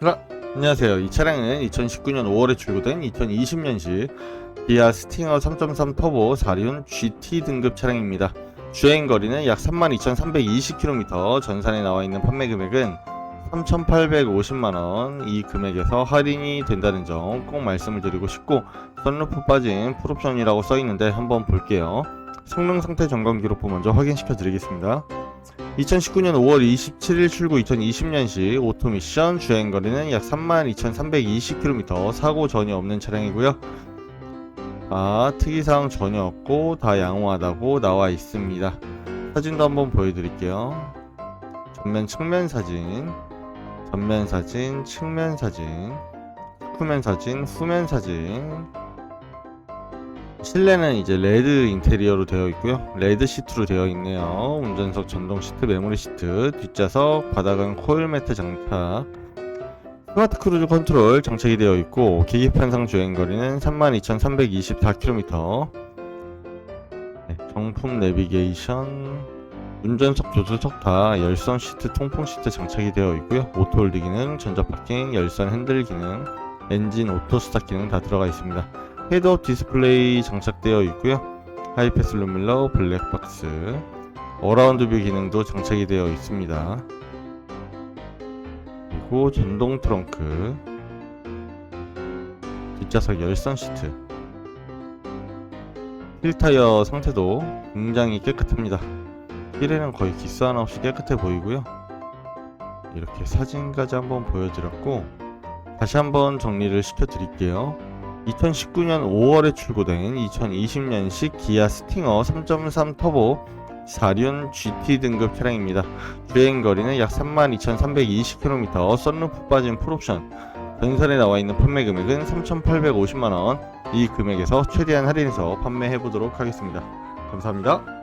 라, 안녕하세요. 이 차량은 2019년 5월에 출고된 2020년식 기아 스팅어 3.3 터보 4륜 GT 등급 차량입니다. 주행 거리는 약 32,320km, 전산에 나와 있는 판매 금액은 3,850만원, 이 금액에서 할인이 된다는 점 꼭 말씀을 드리고 싶고, 선루프 빠진 풀옵션이라고 써있는데 한번 볼게요. 성능 상태 점검 기록부 먼저 확인시켜 드리겠습니다. 2019년 5월 27일 출고 2020년식 오토미션 주행거리는 약 32,320km 사고 전혀 없는 차량이고요. 아 특이사항 전혀 없고 다 양호하다고 나와 있습니다. 사진도 한번 보여드릴게요. 전면 측면 사진 전면 사진 측면 사진 후면 사진 후면 사진 실내는 이제 레드 인테리어로 되어 있고요. 레드 시트로 되어 있네요. 운전석 전동 시트, 메모리 시트, 뒷좌석, 바닥은 코일 매트 장착. 스마트 크루즈 컨트롤 장착이 되어 있고 계기판상 주행 거리는 32,324km. 네, 정품 내비게이션, 운전석 조수석 다 열선 시트, 통풍 시트 장착이 되어 있고요. 오토 홀드 기능, 전자 파킹, 열선 핸들 기능, 엔진 오토 스타트 기능 다 들어가 있습니다. 헤드업 디스플레이 장착되어 있고요. 하이패스 룸밀러, 블랙박스, 어라운드 뷰 기능도 장착이 되어 있습니다. 그리고 전동 트렁크, 뒷좌석 열선 시트, 휠 타이어 상태도 굉장히 깨끗합니다. 휠에는 거의 기스 하나 없이 깨끗해 보이고요. 이렇게 사진까지 한번 보여드렸고 다시 한번 정리를 시켜 드릴게요. 2019년 5월에 출고된 2020년식 기아 스팅어 3.3 터보 4륜 GT 등급 차량입니다. 주행 거리는 약 32,320km, 썬루프 빠진 풀옵션. 전선에 나와 있는 판매 금액은 3,850만 원. 이 금액에서 최대한 할인해서 판매해 보도록 하겠습니다. 감사합니다.